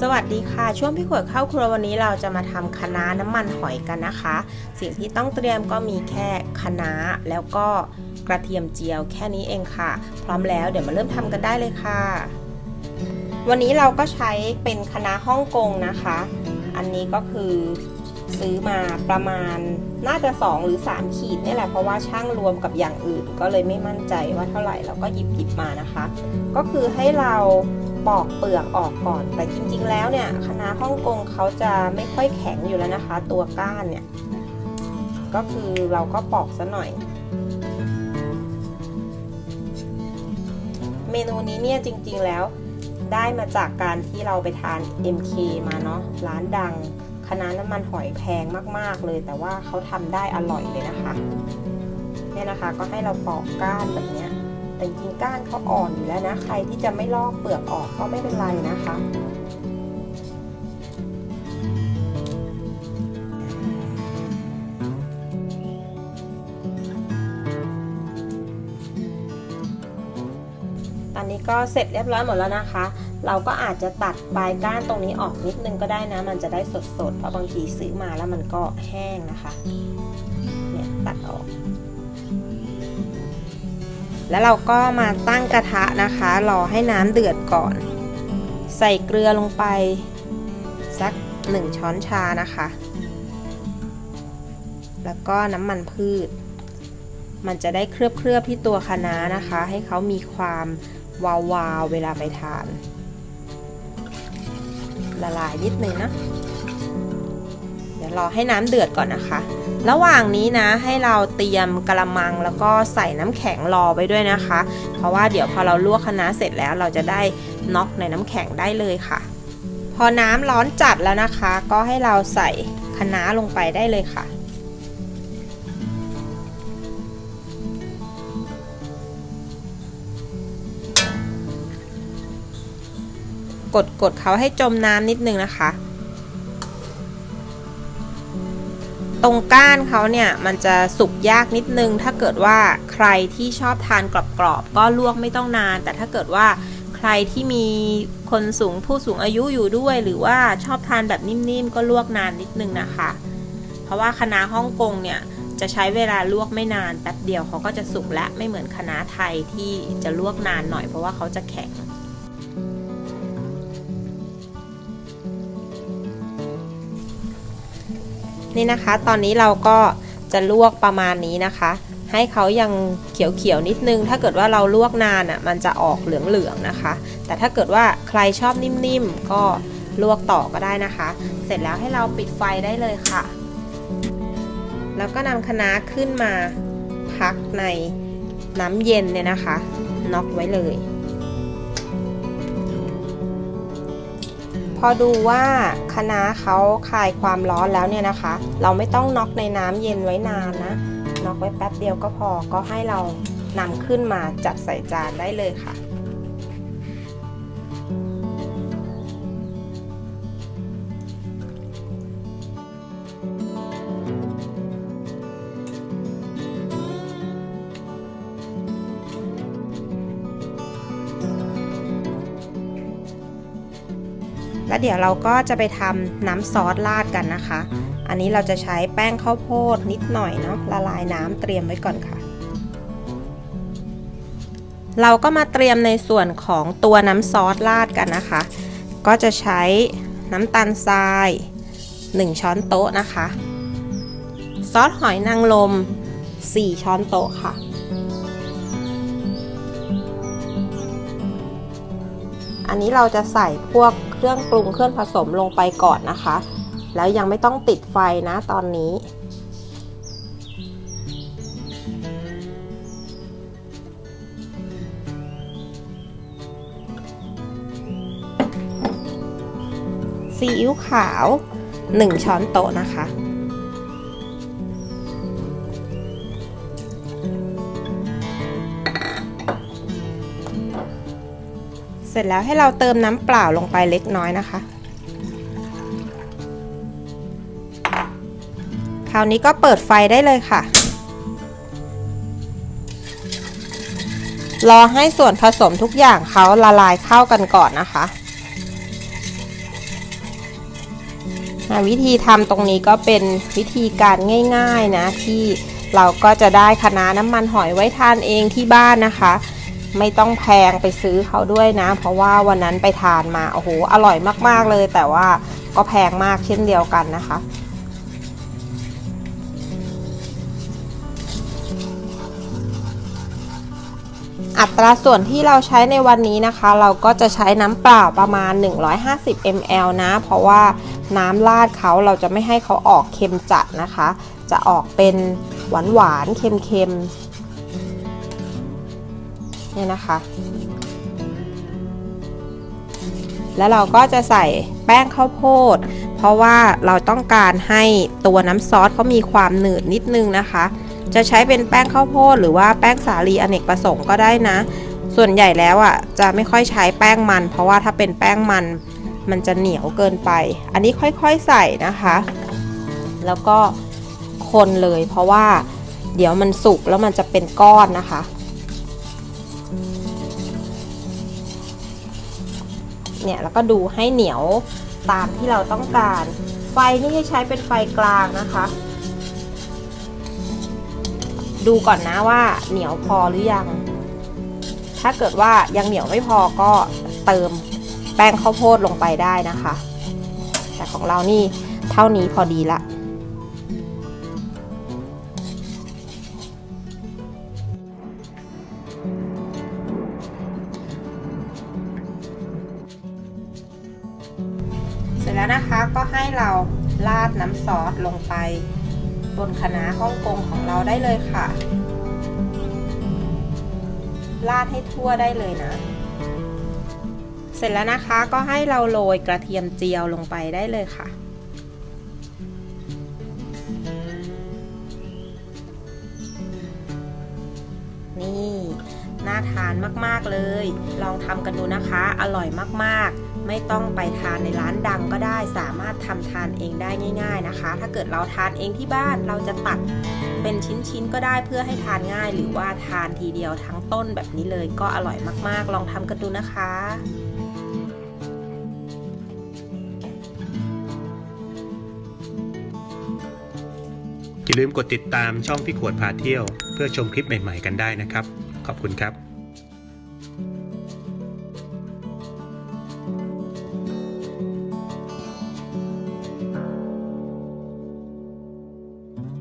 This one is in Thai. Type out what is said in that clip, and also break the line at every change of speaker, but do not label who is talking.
สวัสดีค่ะ ช่วงพี่ขวดเข้าครัววันนี้เราจะมาทำคะน้าน้ำมันหอยกันนะคะ สิ่งที่ต้องเตรียมก็มีแค่คะน้าแล้วก็กระเทียมเจียวแค่นี้เองค่ะ พร้อมแล้วเดี๋ยวมาเริ่มทำกันได้เลยค่ะ วันนี้เราก็ใช้เป็นคะน้าฮ่องกงนะคะ อันนี้ก็คือซื้อมาประมาณน่าจะ 2 หรือ 3 ขีดนี่แหละเพราะว่าช่างรวมกับอย่างอื่น ก็เลยไม่มั่นใจว่าเท่าไหร่เราก็หยิบหยิบมานะคะ ก็คือให้เรา ปอกเปลือกออกก่อน แต่จริง ๆ แล้วเนี่ยคณะฮ่องกงเขาจะไม่ค่อยแข็งอยู่แล้วนะคะ ตัวก้านเนี่ย ก็คือเราก็ปอกซะหน่อย เมนูนี้เนี่ยจริง ๆ แล้วได้มาจากการที่เราไปทาน MK มาเนาะร้านดังคณะน้ำมันหอยแพงมาก ๆ เลย แต่ว่าเขาทำได้อร่อยเลยนะคะเนี่ยนะคะ ก็ให้เราปอกก้านแบบเนี้ย แต่จริงก้านเขาอ่อนอยู่แล้วนะ ใครที่จะไม่ลอกเปลือกออกก็ไม่เป็นไรนะคะ ตอนนี้ก็เสร็จเรียบร้อยหมดแล้วนะคะ เราก็อาจจะตัดปลายก้านตรงนี้ออกนิดนึงก็ได้นะ มันจะได้สดๆ เพราะบางทีซื้อมาแล้วมันก็แห้งนะคะ เนี่ยตัดออก แล้วเราก็มาตั้งกระทะนะคะ รอให้น้ำเดือดก่อน ใส่เกลือลงไป สัก 1 ช้อนชานะคะ แล้วก็น้ำมันพืช มันจะได้เคลือบเคลือบๆที่ตัวคะน้านะคะ ให้เขามีความวาวาวๆเวลาไปทาน ละลายนิดนึงนะ รอให้น้ำเดือดก่อนนะคะ ระหว่างนี้นะให้เราเตรียมกระมังแล้วก็ใส่น้ำแข็งรอไว้ด้วยนะคะ เพราะว่าเดี๋ยวพอเราลวกคะน้าเสร็จแล้วเราจะได้น็อกในน้ำแข็งได้เลยค่ะ พอน้ำร้อนจัดแล้วนะคะ ก็ให้เราใส่คะน้าลงไปได้เลยค่ะกดกดเขาให้จมน้ำนิดนึงนะคะ ตรงก้านเขาเนี่ยมันจะสุกยากนิดนึง ถ้าเกิดว่าใครที่ชอบทานกรอบๆก็ลวกไม่ต้องนาน แต่ถ้าเกิดว่าใครที่มีคนสูงผู้สูงอายุอยู่ด้วย หรือว่าชอบทานแบบนิ่มๆก็ลวกนานนิดนึงนะคะ เพราะว่าคณะฮ่องกงเนี่ยจะใช้เวลาลวกไม่นานแป๊บเดียวเขาก็จะสุกและไม่เหมือนคณะไทยที่จะลวกนานหน่อยเพราะว่าเขาจะแข็ง นี่นะคะ ตอนนี้เราก็จะลวกประมาณนี้นะคะ ให้เขายังเขียวๆนิดนึง ถ้าเกิดว่าเราลวกนานอะมันจะออกเหลืองๆนะคะ แต่ถ้าเกิดว่าใครชอบนิ่มๆก็ลวกต่อก็ได้นะคะ เสร็จแล้วให้เราปิดไฟได้เลยค่ะ แล้วก็นำคะน้าขึ้นมาพักในน้ำเย็นเนี่ยนะคะน็อกไว้เลย พอดูว่าคะน้าเขาคลายความร้อนแล้วเนี่ยนะคะ เราไม่ต้องน็อกในน้ำเย็นไว้นานนะน็อกไว้แป๊บเดียวก็พอก็ให้เรานำขึ้นมาจัดใส่จานได้เลยค่ะ แล้วเดี๋ยวเราก็จะไปทำน้ำซอสราดกันนะคะ อันนี้เราจะใช้แป้งข้าวโพดนิดหน่อยเนาะละลายน้ำเตรียมไว้ก่อนค่ะ เราก็มาเตรียมในส่วนของตัวน้ำซอสราดกันนะคะ ก็จะใช้น้ำตาลทราย 1 ช้อนโต๊ะนะคะ ซอสหอยนางรม4 ช้อนโต๊ะค่ะอันนี้เราจะใส่พวก เครื่องปรุงเครื่องผสมลงไปก่อนนะคะ แล้วยังไม่ต้องติดไฟนะตอนนี้ ซีอิ๊วขาว 1 ช้อนโต๊ะนะคะ สร็จแล้วให้เราเติมน้ำเปล่าลงไปเล็กน้อยนะคะ คราวนี้ก็เปิดไฟได้เลยค่ะ รอให้ส่วนผสมทุกอย่างเขาละลายเข้ากันก่อนนะคะอะวิธีทำตรงนี้ก็เป็นวิธีการง่าย ๆนะที่เราก็จะได้คะน้าน้ำมันหอยไว้ทานเองที่บ้านนะคะ ไม่ต้องแพงไปซื้อเขาด้วยนะ เพราะว่าวันนั้นไปทานมาโอ้โหอร่อยมากๆเลย แต่ว่าก็แพงมากเช่นเดียวกันนะคะ อัตราส่วนที่เราใช้ในวันนี้นะคะ เราก็จะใช้น้ำเปล่าประมาณ 150 ml นะ เพราะว่าน้ำราดเขาเราจะไม่ให้เขาออกเค็มจัดนะคะ จะออกเป็นหวานหวานๆเค็มๆ เนี่ยนะคะ แล้วเราก็จะใส่แป้งข้าวโพด เพราะว่าเราต้องการให้ตัวน้ำซอสเขามีความหนืดนิดนึงนะคะ จะใช้เป็นแป้งข้าวโพดหรือว่าแป้งสาลีอเนกประสงค์ก็ได้นะ ส่วนใหญ่แล้วอะจะไม่ค่อยใช้แป้งมัน เพราะว่าถ้าเป็นแป้งมันมันจะเหนียวเกินไป อันนี้ค่อยๆใส่นะคะ แล้วก็คนเลยเพราะว่าเดี๋ยวมันสุกแล้วมันจะเป็นก้อนนะคะ เนี่ยแล้วก็ดูให้เหนียวตามที่เราต้องการ ไฟนี่ให้ใช้เป็นไฟกลางนะคะ ดูก่อนนะว่าเหนียวพอหรือยัง ถ้าเกิดว่ายังเหนียวไม่พอก็เติมแป้งข้าวโพดลงไปได้นะคะ แต่ของเรานี่เท่านี้พอดีละ น้ำซอสลงไป บนคะน้าฮ่องกงของเราได้เลยค่ะ ราดให้ทั่วได้เลยนะ เสร็จแล้วนะคะก็ให้เราโรยกระเทียมเจียวลงไปได้เลยค่ะนี่น่าทานมาก ๆ เลย ลองทำกันดูนะคะ อร่อยมาก ๆ ไม่ต้องไปทานในร้านดังก็ได้ สามารถทำทานเองได้ง่าย ๆนะคะ ถ้าเกิดเราทานเองที่บ้านเราจะตัดเป็นชิ้นๆก็ได้เพื่อให้ทานง่าย หรือว่าทานทีเดียวทั้งต้นแบบนี้เลยก็อร่อยมากๆ ลองทำกันดูนะคะ
อย่าลืมกดติดตามช่องพี่ขวดพาเที่ยว เพื่อชมคลิปใหม่ ๆ กันได้นะครับ ขอบคุณครับ